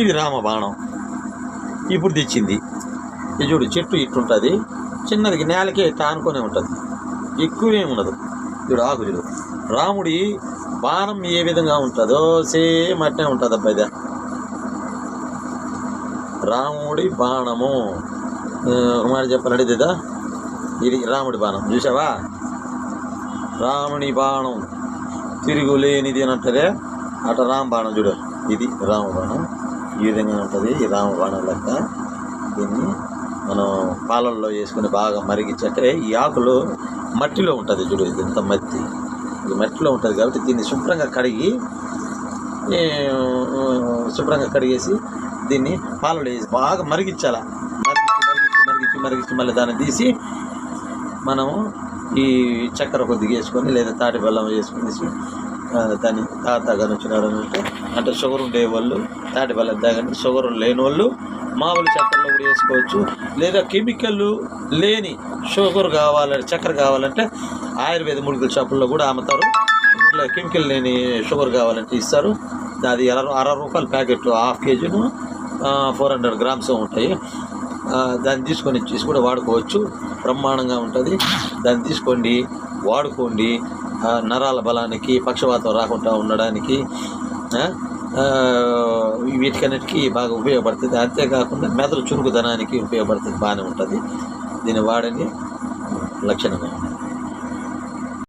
ఇది రామ బాణం ఇప్పుడు తెచ్చింది. ఇది చూడు చెట్టు ఇట్టుంటుంది చిన్నది నేలకే తానుకొనే ఉంటుంది. ఎక్కువేం ఉండదు. చూడు ఆకు చూడు రాముడి బాణం ఏ విధంగా ఉంటుందో సేమ్ అట్నే ఉంటుంది అబ్బాయి ఇది. రాముడి బాణము. మరి చెప్పాలంటే ఇదిదా? ఇది రాముడి బాణం. చూసావా రాముని బాణం తిరుగులేనిది అని అంటారే అట రామ బాణం చూడు. ఇది రామ బాణం ఈ విధంగా ఉంటుంది ఈ రామబాణం లెక్క. దీన్ని మనం పాలల్లో వేసుకుని బాగా మరిగించంటే ఈ ఆకులు మట్టిలో ఉంటుంది చూడు ఇది ఇంత మట్టి. ఇది మట్టిలో ఉంటుంది కాబట్టి దీన్ని శుభ్రంగా కడిగి శుభ్రంగా కడిగేసి దీన్ని పాలలో వేసి బాగా మరిగించాల. మరిగించి మరిగించి మరిగించి మరిగించి మళ్ళీ దాన్ని తీసి మనము ఈ చక్కెర కొద్దిగా వేసుకొని లేదా తాటి బెల్లం వేసుకుని దాన్ని తాతగా వచ్చినారు అంటే అంటే షుగర్ ఉండే వాళ్ళు తాటి బెల్లం తాగండి షుగర్ లేని వాళ్ళు మామూలు చక్కెరలో కూడా వేసుకోవచ్చు. లేదా కెమికల్ లేని షుగర్ కావాలంటే చక్కెర కావాలంటే ఆయుర్వేద ముడుకుల షాపుల్లో కూడా అమ్ముతారు. ఇట్లా కెమికల్ లేని షుగర్ కావాలంటే ఇస్తారు. అది అర అరవై రూపాయల ప్యాకెట్ హాఫ్ కేజీను ఫోర్ హండ్రెడ్ గ్రామ్స్ ఉంటాయి. దాన్ని తీసుకొని ఇచ్చేసి కూడా వాడుకోవచ్చు. బ్రహ్మాండంగా ఉంటుంది. దాన్ని తీసుకోండి వాడుకోండి. నరాల బలానికి పక్షవాతం రాకుండా ఉండడానికి వీటికన్నిటికీ బాగా ఉపయోగపడుతుంది. అంతేకాకుండా మెదడు చురుకుదనానికి ఉపయోగపడుతుంది బాగానే ఉంటుంది. దీన్ని వాడని లక్షణంగా ఉంటుంది